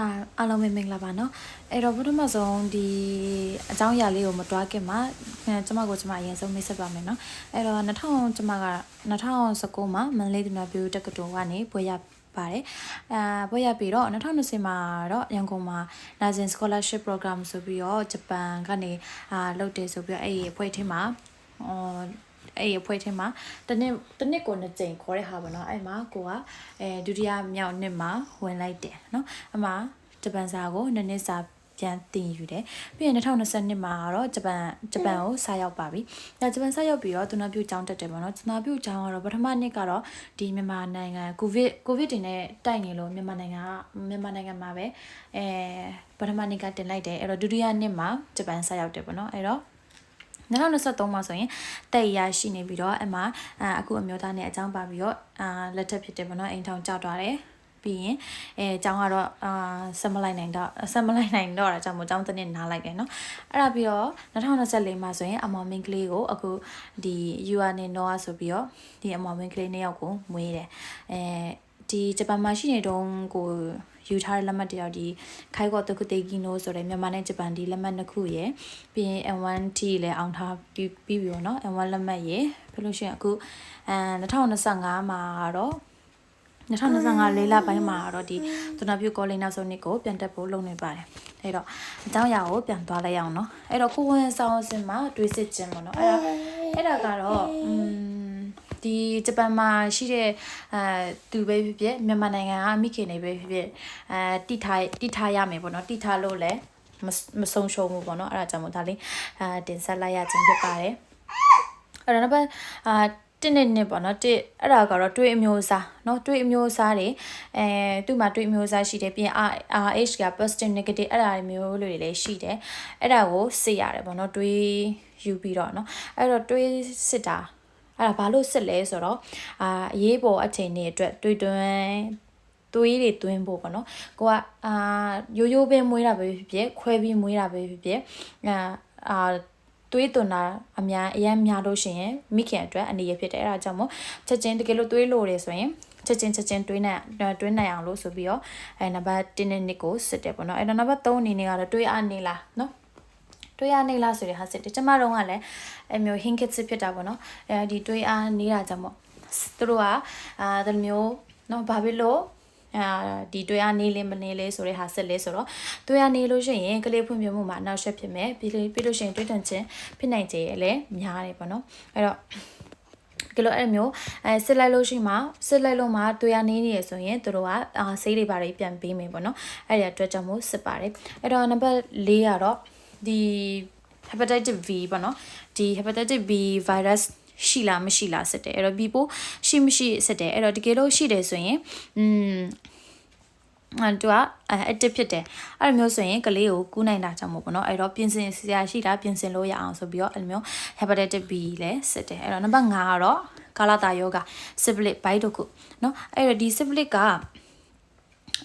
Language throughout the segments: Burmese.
အာအားလုံးပဲမင်္ဂလာပါနော်အဲ့တော့ပထမဆုံးဒီအကြောင်းအရာလေးကိုမတွားခင်မှာကျွန်မကိုကျွန်မအရင်ဆုံးမိတ်ဆက်ပါမယ်နော်အဲ့တော့2000ကျွန်မက2019မှာမန္တလေးဒုနာပြူတက္ကသိုလ်ကနေဘွဲရပါတယ်အဲဘွဲ့ရပြီးတော့2020မှာတော့ရန်ကုန်မှာ Nazen Scholarship Program ဆိုပြီးတော့ဂျပန်ကနေအာလုပ်တယ်ဆိုပြီးတော့အဲ့ဒီအဖွဲ့ထင်းမှာအော် အဲ့ဒီအဖွဲ့ထဲမှာတစ်နှစ်တစ်နှစ်ကိုနှစ်ကြိမ်ခေါ်တဲ့ဟာပေါ့နော်အဲ့မှာကိုကအဲဒုတိယမြောက်နှစ်မှာဝင်လိုက်တယ်နော်အမှဂျပန်စာကိုနှစ်နှစ်စာပြန်တင်ယူတယ်ပြီးရင်2022မှာတော့ဂျပန်ဂျပန်ကိုစရောက်ပါပြီ။ဒါဂျပန်စရောက်ပြီးတော့သူနာပြုကျောင်းတက်တယ်ပေါ့နော်။သူနာပြုကျောင်းကတော့ပထမနှစ်ကတော့ဒီမြန်မာနိုင်ငံကိုဗစ်ကိုဗစ်တင်နဲ့တိုက်နေလို့မြန်မာနိုင်ငံကမြန်မာနိုင်ငံမှာပဲအဲပထမနှစ်ကတင်လိုက်တယ်။အဲ့တော့ဒုတိယနှစ်မှာဂျပန်စရောက်တယ်ပေါ့နော်။အဲ့တော့ 2023မှာဆိုရင်တက်ရရှိနေပြီးတော့အဲ့မှာအခုအမျိုးသားနဲ့အကြောင်းပါပြီးတော့လက်ထက်ဖြစ်တယ်ဗောနော်အိမ်ထောင်ကြောက်သွားတယ်ပြီးရင်အဲကျောင်းကတော့အာဆက်မလိုက်နိုင်တော့ဆက်မလိုက်နိုင်တော့တာကြောင့်မို့ကျောင်းတနစ်နားလိုက်တယ်နော်အဲ့ဒါပြီးတော့2024မှာဆိုရင်အမော်မင်းကလေးကိုအခုဒီ UR နဲ့ NOA ဆိုပြီးတော့ဒီအမော်မင်းကလေးနှစ်ယောက်ကိုမွေးတယ်အဲ ဒီဂျပန်မှာရှိနေတုန်းကိုယူထားတဲ့လက်မှတ်တယောက်ဒီခိုင်ကော့တခုတေကီနိုဆိုတဲ့မြန်မာနဲ့ဂျပန်ဒီလက်မှတ်နှစ်ခုရယ်ပြီးရင် M1T လည်းအောင်ထားပြီးပြီးပြီပေါ့နော် M1 လက်မှတ်ရယ်ပြီးလို့ရှိရင်အခုအဲ2025မှာတော့2025လေးလပိုင်းမှာတော့ဒီသူနာပြုကောလိပ်နောက်ဆုံးနှစ်ကိုပြန်တက်ဖို့လုပ်နေပါတယ်အဲ့တော့အကြောင်းအရာကိုပြန်သွားလိုက်အောင်နော်အဲ့တော့ကိုဝင်ဆောင်အစင်မှာတွေးစစ်ခြင်းပေါ့နော်အဲ့ဒါအဲ့ဒါကတော့อืม ဒီဂျပန်မှာရှိတဲ့အဲသူပဲဖြစ်ဖြစ်မြန်မာနိုင်ငံကမိခင်တွေပဲဖြစ်ဖြစ်အဲတိထားတိထားရမယ်ပေါ့နော်တိထားလို့လည်းမဆုံးရှုံးဘူးပေါ့နော်အဲ့ဒါကြောင့်မို့ဒါလေးအဲတင်ဆက်လိုက်ရခြင်းဖြစ်ပါတယ်အဲ့တော့နောက်ပတ်အာတစ်နှစ်နှစ်ပေါ့နော်တစ်အဲ့ဒါကတော့တွေးအမျိုးအစားနော်တွေးအမျိုးအစားတွေအဲသူ့မှာတွေးအမျိုးအစားရှိတယ်ပြီးရင် RH က positive negative အဲ့ဒါတွေမျိုးတွေလည်းရှိတယ်အဲ့ဒါကိုစစ်ရတယ်ပေါ့နော်တွေးယူပြီးတော့နော်အဲ့တော့တွေးစစ်တာ အဲ့ဒါဘာလို့စစ်လဲဆိုတော့အာအရေးပေါ်အချိန်တွေအတွက်တွေးတွန်းသွေးတွေသွင်းဖို့ပေါ့နော်ကိုကအာရိုးရိုးပဲမွေးတာပဲဖြစ်ဖြစ်ခွဲပြီးမွေးတာပဲဖြစ်ဖြစ်အာအာသွေးသွန်တာအများအရင်များလို့ရှိရင်မိခင်အတွက်အနေရဖြစ်တယ်အဲ့ဒါကြောင့်မို့ချက်ချင်းတကယ်လို့သွေးလို့တယ်ဆိုရင်ချက်ချင်းချက်ချင်းတွင်းနိုင်တွင်းနိုင်အောင်လို့ဆိုပြီးတော့အဲနံပါတ်1နဲ့2ကိုစစ်တယ်ပေါ့နော်အဲ့တော့နံပါတ်3အနေနဲ့ကတော့တွေးအားနေလားနော် တွေးအားနေလားဆိုတဲ့ဟာစစ်တယ်ကျမတို့ကလည်းအမျိုးဟင်းကစ်စစ်ဖြစ်တာပေါ့နော်အဲဒီတွေးအားနေတာကြောင့်မို့သူတို့ကအာဒီမျိုးနော်ဘာဖြစ်လို့အာဒီတွေ့ရနေလင်းမနေလဲဆိုတဲ့ဟာဆက်လဲဆိုတော့တွေ့ရနေလို့ရှိရင်ကလေးဖွံ့ဖြိုးမှုမှာနောက်ဆက်ဖြစ်မယ်ပြီးပြီးလို့ရှိရင်တွေးတန်ခြင်းဖြစ်နိုင်ခြေလည်းများတယ်ပေါ့နော်အဲ့တော့ကလို့အဲ့မျိုးအဲစစ်လိုက်လို့ရှိမှစစ်လိုက်လို့မှတွေ့ရနေနေရဆိုရင်တို့ကအာဆေးတွေပါတွေပြန်ပေးမယ်ပေါ့နော်အဲ့ဒီအတွက်ကြောင့်မို့စစ်ပါတယ်အဲ့တော့နံပါတ်၄ကတော့ ဒီ hepatitis B ပေါ့နော်ဒီ hepatitis B virus ရှိလားမရှိလားစစ်တယ်အဲ့တော့ B ပိုးရှိမရှိစစ်တယ်အဲ့တော့တကယ်လို့ရှိတယ်ဆိုရင်อืมအဲ့တော့အတစ်ဖြစ်တယ်အဲ့လိုမျိုးဆိုရင်ကလေးကိုကူးနိုင်တာကြောင့်မို့ပေါ့နော်အဲ့တော့ပြင်ဆင်ဆရာရှိတာပြင်ဆင်လို့ရအောင်ဆိုပြီးတော့အဲ့လိုမျိုး hepatitis B လည်းစစ်တယ်အဲ့တော့နံပါတ်5ကတော့ကာလာတာယောဂ siblit bite တို့ခုနော်အဲ့တော့ဒီ siblit က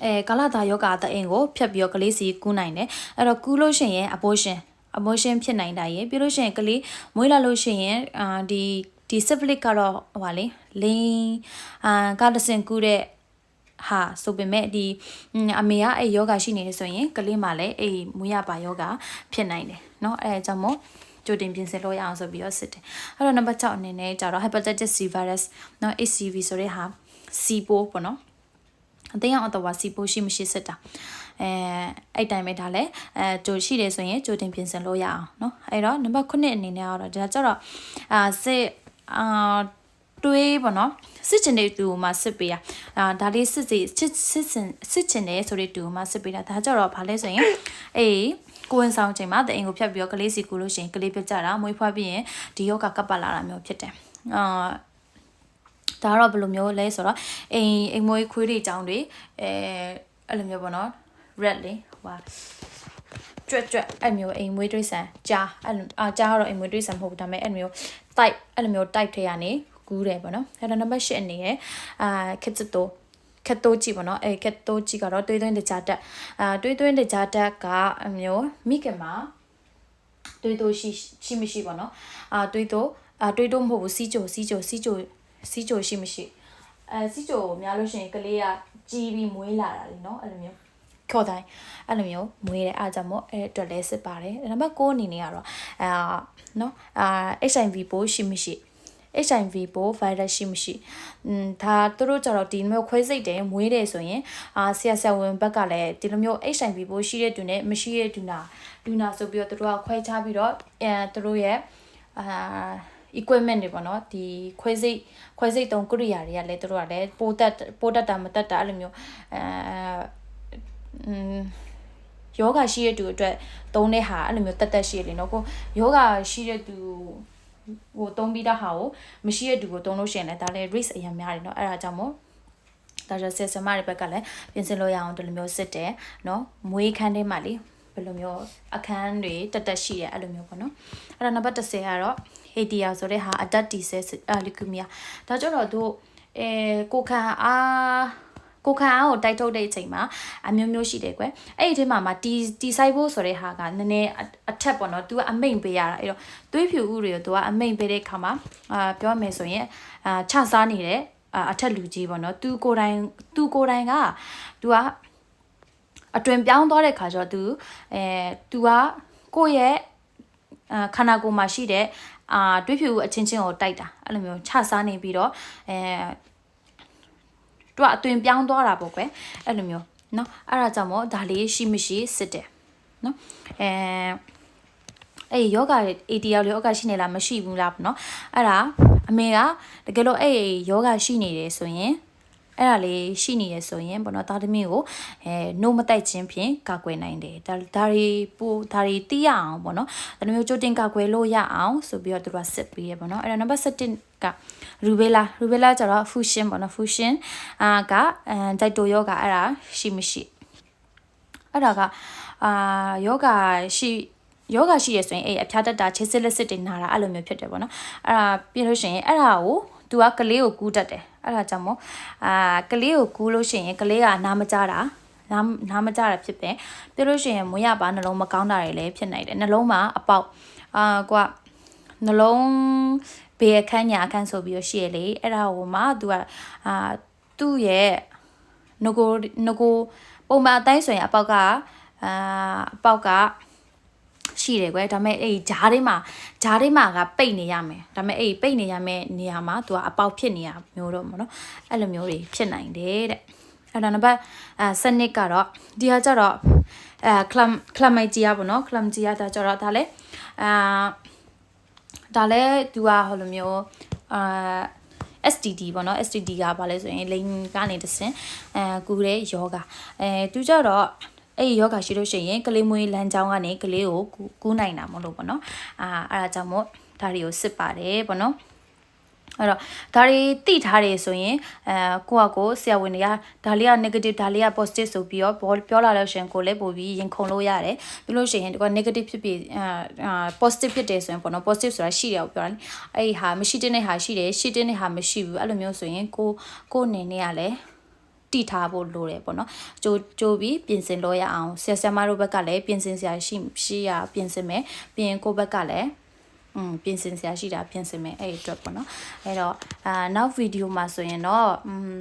အဲကာလာတာယောဂအတဲ့အင်ကိုဖြတ်ပြီးတော့ကလေးစီကူးနိုင်တယ်အဲ့တော့ကူးလို့ရှိရင် abortion abortion ဖြစ်နိုင်တာရယ်ပြီးလို့ရှိရင်ကလေးမွေးလာလို့ရှိရင်အာဒီဒီ syphilis ကတော့ဟိုပါလေလိန်အာကတဆင်ကူးတဲ့ဟာဆိုပေမဲ့ဒီအမေကအဲ့ယောဂရှိနေတယ်ဆိုရင်ကလေးမှလည်းအဲ့မွေးရပါယောဂဖြစ်နိုင်တယ်เนาะအဲအကြောင်းမို့ကြိုတင်ပြင်ဆင်လို့ရအောင်ဆိုပြီးတော့စစ်တယ်အဲ့တော့နံပါတ်6အနေနဲ့ကျတော့ hepatitis C virus เนาะ HCV ဆိုတဲ့ဟာ C ပိုးပေါ့နော် အသိအောင်အတော့စီပိုးရှိမရှိစစ်တာအဲအဲ့တိုင်းပဲဒါလည်းအဲကြိုရှိတယ်ဆိုရင်ကြိုတင်ပြင်ဆင်လို့ရအောင်เนาะအဲ့တော့နံပါတ်9အနေနဲ့ကတော့ဒါကြတော့အာစစ်အာတွေးပေါ့နော်စစ်ချင်တဲ့သူမှစစ်ပေးတာအာဒါလေးစစ်စီစစ်စစ်စစ်ချင်တယ်ဆိုတဲ့သူမှစစ်ပေးတာဒါကြတော့ဘာလဲဆိုရင်အေးကိုဝင်ဆောင်ချိန်မှာတအိမ်ကိုဖြတ်ပြီးတော့ကလေးစီကူလို့ရှိရင်ကလေးပြကြတာမွေးဖွားပြီးရင်ဒီယောဂကပ်ပတ်လာတာမျိုးဖြစ်တယ်အာ ဒါတော့ဘယ်လိုမျိုးလဲဆိုတော့အိမ်အိမ်မွေးခွေးတွေအကြောင်းတွေအဲအဲ့လိုမျိုးပေါ့နော် red လေဟိုကြွက်ကြွက်အဲ့မျိုးအိမ်မွေးတွေးဆန်ကြားအဲ့လိုအာကြားကတော့အိမ်မွေးတွေးဆန်မဟုတ်ဘူးဒါပေမဲ့အဲ့မျိုး type အဲ့လိုမျိုး type ထဲကနေကူးတယ်ပေါ့နော်အဲ့တော့နံပါတ်8အနေနဲ့အာခက်စတိုခက်တိုးကြည့်ပေါ့နော်အဲခက်တိုးကြည့်ကတော့တွေးသွင်းတကြားတက်အာတွေးသွင်းတကြားတက်ကအမျိုးမိခင်မှာတွေးတိုးရှိရှိမရှိပေါ့နော်အာတွေးတိုးအာတွေးတိုးမဟုတ်ဘူးစီးကြိုစီးကြိုစီးကြို စီးကြိုရှိမရှိအဲစီးကြိုများလို့ရှိရင်ကလေးကကြီးပြီးမွေးလာတာလीเนาะအဲ့လိုမျိုး ခေါ်တိုင်းအဲ့လိုမျိုးမွေးတယ်အားကြောင့်မို့အဲ့အတွက်လဲစစ်ပါတယ်နံပါတ်6အနေနဲ့ကတော့အာနော်အာ HIV ပိုးရှိမရှိ HIV ပိုး virus ရှိမရှိอืมဒါသူတို့ကြတော့ဒီလိုမျိုးခွဲစိတ်တယ်မွေးတယ်ဆိုရင်အာဆရာဆရာဝန်ဘက်ကလည်းဒီလိုမျိုး HIV ပိုးရှိတဲ့သူနဲ့မရှိတဲ့သူနာလူနာဆိုပြီးတော့သူတို့ကခွဲခြားပြီးတော့အဲသူတို့ရဲ့အာ equipment တွေပေါ့နော်ဒီခွဲစိတ်ခွဲစိတ်တုံးကိရိယာတွေကလည်းသူတို့ကလည်းပိုးတက်ပိုးတက်တာမတက်တာအဲ့လိုမျိုးအဲอืมယောဂရှိတဲ့သူအတွက်သုံးတဲ့ဟာအဲ့လိုမျိုးတက်တက်ရှိရလေနော်ကိုယောဂရှိတဲ့သူဟိုသုံးပြီးသားဟာကိုမရှိတဲ့သူကိုသုံးလို့ရှိရင်လည်းဒါလည်း risk အရင်များတယ်နော်အဲ့ဒါကြောင့်မို့ဒါကြောင့်ဆက်ဆမတွေဘက်ကလည်းပြင်ဆင်လို့ရအောင်ဒီလိုမျိုးစစ်တယ်နော်မွေးခန်းထဲမှာလေဘယ်လိုမျိုးအခန်းတွေတက်တက်ရှိရအဲ့လိုမျိုးပေါ့နော်အဲ့ဒါနံပါတ်10ကတော့ HDR ဆိုတဲ့ဟာ adult T cell leukemia ဒါကြတော့တို့အဲကိုခံအားကိုခံအားကိုတိုက်ထုတ်တဲ့အချိန်မှာအမျိုးမျိုးရှိတယ်ကွယ်အဲ့ဒီအချိန်မှာမှာတီတီဆိုင်ဖို့ဆိုတဲ့ဟာကနည်းနည်းအထက်ပေါ့နော် तू ကအမိန်ပေးရတာအဲ့တော့သွေးဖြူဥတွေကို तू ကအမိန်ပေးတဲ့ခါမှာအာပြောမယ်ဆိုရင်အာခြစားနေတဲ့အထက်လူကြီးပေါ့နော် तू ကိုယ်တိုင် तू ကိုယ်တိုင်က तू ကအတွင်ပြောင်းသွားတဲ့ခါကျတော့ तू အဲ तू ကကိုယ့်ရဲ့အာခန္ဓာကိုယ်မှာရှိတဲ့ အာတွေးဖြူအချင်းချင်းကိုတိုက်တာအဲ့လိုမျိုးခြစားနေပြီးတော့အဲသူကအသွင်ပြောင်းသွားတာပေါ့ကွယ်အဲ့လိုမျိုးเนาะအဲ့ဒါကြောင့်မို့ဒါလေးရှိမရှိစစ်တယ်เนาะအဲအဲ့ဒီယောဂ ATL လေးယောဂရှိနေလားမရှိဘူးလားပေါ့နော်အဲ့ဒါအမေကတကယ်လို့အဲ့ယောဂရှိနေတယ်ဆိုရင် အဲ့ဒါလေးရှိနေရဆိုရင်ပေါ့နော်သားသမီးကိုအဲနှုတ်မတိုက်ခြင်းဖြင့်ကာကွယ်နိုင်တယ်ဒါဒါတွေပို့ဒါတွေသိရအောင်ပေါ့နော်ဒါမျိုးကြိုတင်ကာကွယ်လို့ရအောင်ဆိုပြီးတော့သူတို့ကစစ်ပေးရပေါ့နော်အဲ့ဒါနံပါတ်7ကရူဘဲလာရူဘဲလာကျတော့ဖူရှင်ပေါ့နော်ဖူရှင်အာကအဲဂျိုက်တိုယောဂအဲ့ဒါရှိမရှိအဲ့ဒါကအာယောဂရှိယောဂရှိရဆိုရင်အဲ့အဖျားတက်တာခြေစစ်လက်စစ်တွေနာတာအဲ့လိုမျိုးဖြစ်တယ်ပေါ့နော်အဲ့ဒါပြလို့ရှိရင်အဲ့ဒါကို သူကကလေးကိုကူးတတ်တယ်အဲ့ဒါကြောင့်မို့အာကလေးကိုကူးလို့ရှိရင်ကလေးကနားမကြတာနားနားမကြတာဖြစ်တယ်ပြလို့ရှိရင်မွေးရပါနှလုံးမကောင်းတာတွေလည်းဖြစ်နိုင်တယ်နှလုံးမှာအပေါက်အာကွာနှလုံးဘေးအခန်းညာအခန်းဆိုပြီးတော့ရှိရလေအဲ့ဒါဟိုမှာသူကအာသူ့ရဲ့ငကိုငကိုပုံမှန်အတိုင်းဆိုရင်အပေါက်ကအာအပေါက်က ရှိတယ်ကွယ်ဒါပေမဲ့အဲ့ဂျားလေးမှာဂျားလေးမှာကပိတ်နေရမယ်ဒါပေမဲ့အဲ့ပိတ်နေရမယ့်နေရာမှာသူကအပေါက်ဖြစ်နေရမျိုးတော့မနော်အဲ့လိုမျိုးတွေဖြစ်နိုင်တယ်တဲ့အဲ့တော့နံပါတ်အဲစနစ်ကတော့ဒီဟာကျတော့အဲကလမ်ကလမ်မိုက်ဂျီယာပေါ့နော်ကလမ်ဂျီယာဒါကျတော့ဒါလဲအာဒါလဲသူကဟိုလိုမျိုးအာ STD ပေါ့နော် STD ကဘာလဲဆိုရင်လိန်ကနေတဆင်အဲကူတဲ့ယောဂအဲသူကြတော့ အဲ့ဒီယောဂရှိလို့ရှိရင်ကလေးမွေးလမ်းကြောင်းကနေကလေးကိုကူးနိုင်တာမလို့ပေါ့နော်အာအဲ့ဒါကြောင့်မို့ဒါတွေကိုစစ်ပါတယ်ပေါ့နော်အဲ့တော့ဒါတွေတိထားတယ်ဆိုရင်အဲကိုကကိုဆရာဝန်တွေကဒါလေးက negative ဒါလေးက positive ဆိုပြီးတော့ပြောလာလို့ရှင်ကိုလည်းပို့ပြီးရင်ခုန်လို့ရတယ်ပြီးလို့ရှိရင်ဒီက negative ဖြစ်ပြီးအာ positive ဖြစ်တယ်ဆိုရင်ပေါ့နော် positive ဆိုတာရှိတယ်ပြောတာလေအဲ့ဒီဟာမရှိတဲ့ဟာရှိတယ်ရှိတဲ့ဟာမရှိဘူးအဲ့လိုမျိုးဆိုရင်ကိုကိုအနေနဲ့ကလည်း တိထားဖို့လိုတယ်ပေါ့နော်ကြိုကြိုပြီးပြင်ဆင်လို့ရအောင်ဆရာဆရာမတို့ဘက်ကလည်းပြင်ဆင်စရာရှိရှိရပြင်ဆင်မယ်ပြင်ကိုဘက်ကလည်းอืมပြင်ဆင်စရာရှိတာပြင်ဆင်မယ်အဲ့ဒီအတွက်ပေါ့နော်အဲ့တော့အာနောက်ဗီဒီယိုမှာဆိုရင်တော့อืม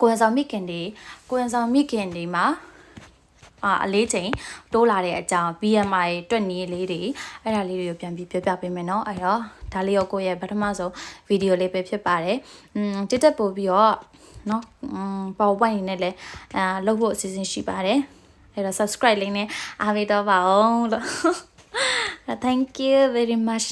ကိုယ်ဆောင်မိခင်တွေကိုယ်ဆောင်မိခင်တွေမှာ အာအလေးချိန်တိုးလာတဲ့အကြောင်း BMI တွက်နည်းလေးတွေအဲ့ဒါလေးတွေကိုပြန်ပြီးပြောပြပေးမယ်เนาะအဲ့တော့ဒါလေးရောကိုယ့်ရဲ့ပထမဆုံးဗီဒီယိုလေးပဲဖြစ်ပါတယ်อืมတက်တက်ပို့ပြီးတော့เนาะอืม PowerPoint နဲ့လည်းအာလုပ်ဖို့အစီအစဉ်ရှိပါတယ်အဲ့တော့ subscribe လေးနဲ့အားပေးတော့ပါအောင်လို့ Thank you very much